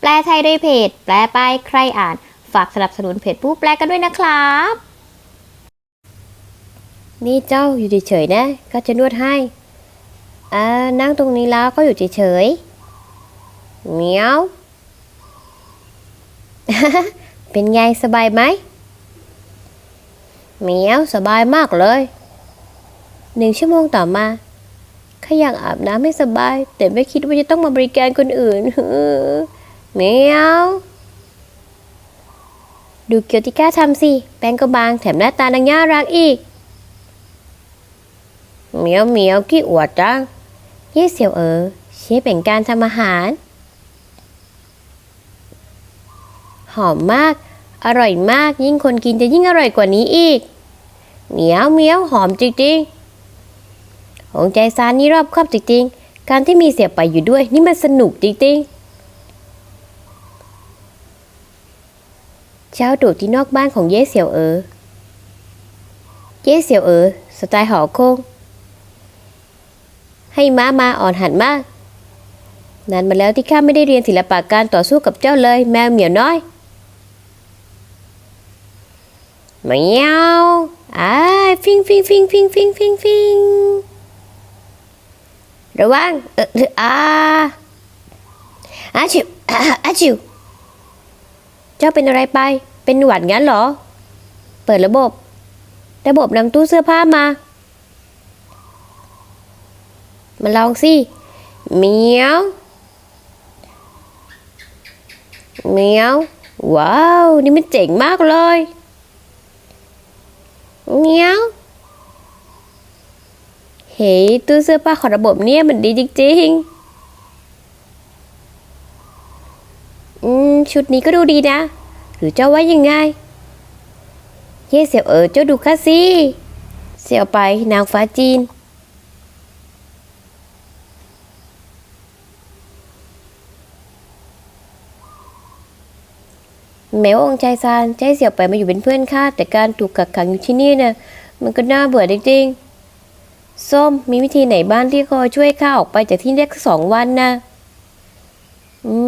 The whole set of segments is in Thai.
แปลไทยโดยเพจ แปลไปใครอ่าน ฝากสนับสนุนเพจผู้แปลกันด้วยนะครับ นี่เจ้าอยู่เฉยๆนะ ก็จะนวดให้อ่านั่งตรงนี้แล้วก็อยู่เฉยๆเมียวเป็นไงสบายไหมเหมียวสบายมากเลย หนึ่งชั่วโมงต่อมาข้าอยากอาบน้ำให้สบาย แต่ไม่คิดว่าจะต้องมาบริการคนอื่น เมียวดูเกียวติก้าทำสิ แป้งก็บางแถมหน้าตานางน่ารักอีกเหมียวเหมียวขี้อวดจังเย่เสี่ยวเอ๋อเชฟแบ่งการทำอาหาร หอมมาก อร่อยมาก ยิ่งคนกินจะยิ่งอร่อยกว่านี้อีก เหมียวเหมียวหอมจริงๆของใจซานนี่รอบครอบจริงๆ การที่มีเสียไปอยู่ด้วย นี่มันสนุกจริงๆ เช้าตู่ที่นอกบ้านของเย่เสี่ยวเอ๋อ เย่เสี่ยวเอ๋อสไตล์หอโคงให้ม้ามาอ่อนหันมาก นานมาแล้วที่ข้าไม่ได้เรียนศิลปะการต่อสู้กับเจ้าเลย แมวเหมียวน้อยเหมียวอ้ายฟิงฟิงฟิงฟิงฟิงฟิงฟิงระวังเอออาอาชิวอาชิว เจ้าเป็นอะไรไป เป็นหวัดงั้นเหรอ เปิดระบบ ระบบนำตู้เสื้อผ้ามา มาลองสิเมียวเมียว ว้าว นี่มันเจ๋งมากเลยเมียว เฮ้ยตู้เสื้อผ้าของระบบเนี่ยมันดีจริงๆ อืม ชุดนี้ก็ดูดีนะ หรือเจ้าว่ายังไง เย่เสี่ยวเอ๋อเจ้าดูข้าสิเสี่ยวไปนางฟ้าจีน แม้ว่าองค์ชายซานจะให้เสี่ยวไปมาอยู่เป็นเพื่อนข้าแต่การถูกกักขังอยู่ที่นี่น่ะมันก็น่าเบื่อจริงๆส้มมีวิธีไหนบ้างที่คอยช่วยข้าออกไปจากที่นี่ได้สักสองวันนะ อืม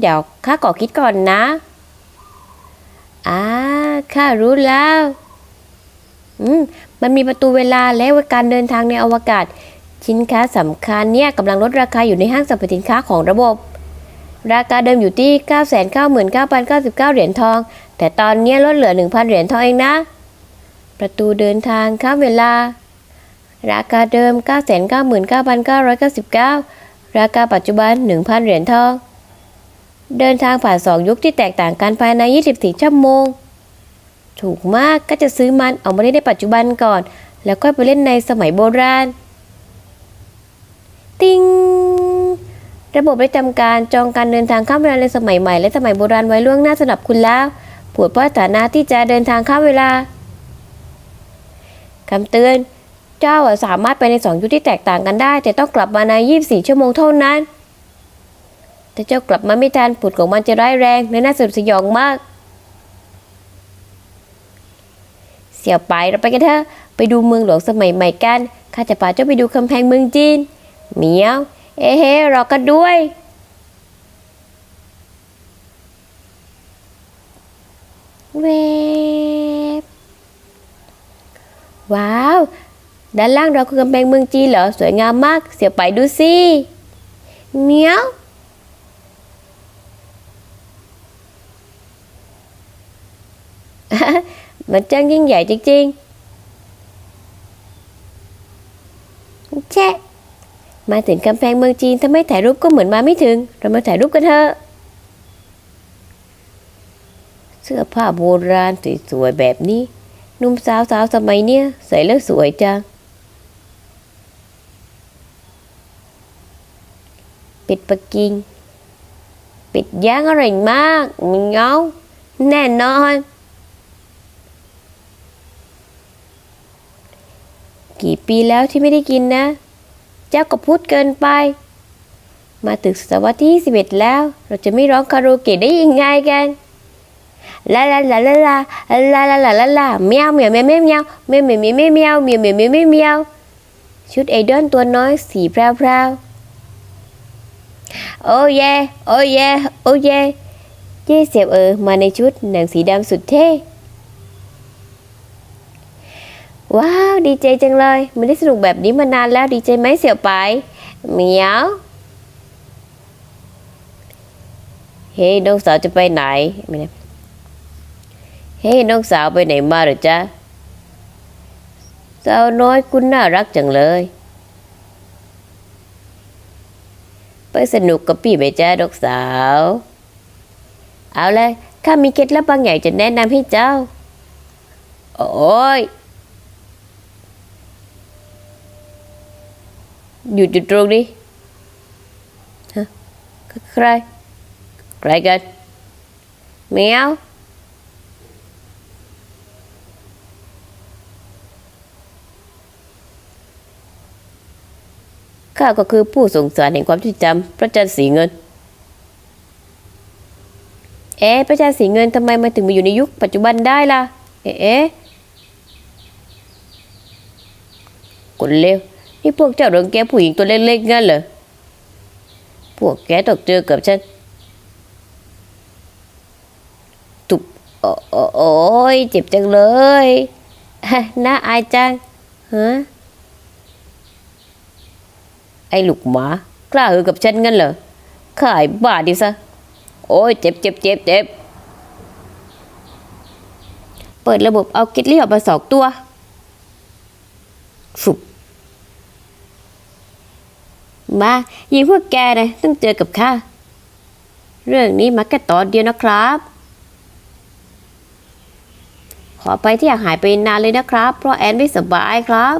เดี๋ยวข้าขอคิดก่อนนะอ่าข้ารู้แล้วอืมมันมีประตูเวลาและการเดินทางในอวกาศ สินค้าสำคัญเนี่ยกำลังลดราคาอยู่ในห้างสรรพสินค้าของระบบ ราคาเดิมอยู่ที่ 999,099 เหรียญทอง แต่ตอนนี้ลดเหลือ 1,000 เหรียญทองเองนะ ประตูเดินทางข้ามเวลา ราคาเดิม 999,999 ราคาปัจจุบัน 1,000 เหรียญทอง เดินทางผ่านสองยุคที่แตกต่างกันภายใน 24 ชั่วโมง ถูกมากก็จะซื้อมันเอามาเล่นในปัจจุบันก่อน แล้วค่อยไปเล่นในสมัยโบราณ ติงระบบได้ทำการจองการเดินทางข้ามเวลาในสมัยใหม่และสมัยโบราณไว้ล่วงหน้าสำหรับคุณแล้วปรดเพราะฐานะที่จะเดินทางข้ามเวลาคำเตือน เจ้าสามารถไปในสองยุคที่แตกต่างกันได้ แต่ต้องกลับมาใน 24 ชั่วโมงเท่านั้น แต่เจ้ากลับมาไม่ทันผลของมันจะร้ายแรงและน่าสยดสยองมาก เสี่ยวไปเราไปกันเถอะไปดูเมืองหลวงสมัยใหม่กันข้าจะพาเจ้าไปดูกำแพงเมืองจีนเหมียว เอ้เฮ้รอกันด้วยเวบว้าว ด้านล่างเราคือกำแพงเมืองจีนเหรอ สวยงามมาก เสียไปดูสิ เมียว มันจังยิ่งใหญ่จริงๆแช่มาถึงกำแพงเมืองจีนถ้าไม่ถ่ายรูปก็เหมือนมาไม่ถึง เรามาถ่ายรูปกันเถอะ เสื้อผ้าโบราณสวยๆแบบนี้หนุ่มสาวสาวๆสมัยเนี้ยใส่แล้วสวยจังเป็ดปักกิ่งเป็ดย่างอร่อยมากมันเงาแน่นอน กี่ปีแล้วที่ไม่ได้กินนะ เจ้าก็พูดเกินไป มาถึงศตวรรษที่21แล้ว เราจะไม่ร้องคาราโอเกะได้ยังไงกันลาลาลาลาลาลาลาลาลาลาเมียวเมียวเมียวเมียวเมียวเมียวเมียวเมียวเมียวเมียวเมียวเมียวเมียวเมียวเมียวชุดไอดอลตัวน้อยสีแพรวโอ้เย่โอ้เย่โอ้เย่เย่เสียบเออมาในชุดหนังสีดำสุดเท่ ว้าวดีใจจังเลยไม่ได้สนุกแบบนี้มานานแล้วดีใจไหมเสี่ยวไปเหมียวเฮ้น้องสาวจะไปไหนไม่ได้เฮ้น้องสาวไปไหนมาหรือจ๊ะสาวน้อยคุณน่ารักจังเลย ไปสนุกกับพี่ไหมจ๊ะดอกสาว เอาเลยข้ามีเคล็ดลับบางอย่างจะแนะนำให้เจ้า โอ้ย หยุดอยู่ตรงนี้ฮะใคร ใครกันแมวข้าก็คือผู้ส่งสารแห่งความที่จำพระจันทร์สีเงิน เอ๊ะพระจันทร์สีเงินทำไมมาถึงมาอยู่ในยุคปัจจุบันได้ล่ะ เอ๊ะเอ๊ะคนเลว นี่พวกเจ้าเริงแกผู้หญิงตัวเล็กๆงั้นเหรอ พวกแกต้องเจอกับฉันตุบโอโอโอ้ยเจ็บจังเลยน่าอายจังฮะไอ้ลูกหมากล้าหือกับฉันงั้นเหรอขายบ้าดิซะ โอ้ยเจ็บเจ็บเจ็บเจ็บเปิดระบบเอาเกตลี่ออกมาสองตัวฟุบ มายิงพวกแกนะต้องเจอกับข้า เรื่องนี้มาแค่ตอนเดียวนะครับ ขอไปที่อยากหายไปนานเลยนะครับ เพราะแอนไม่สบายครับ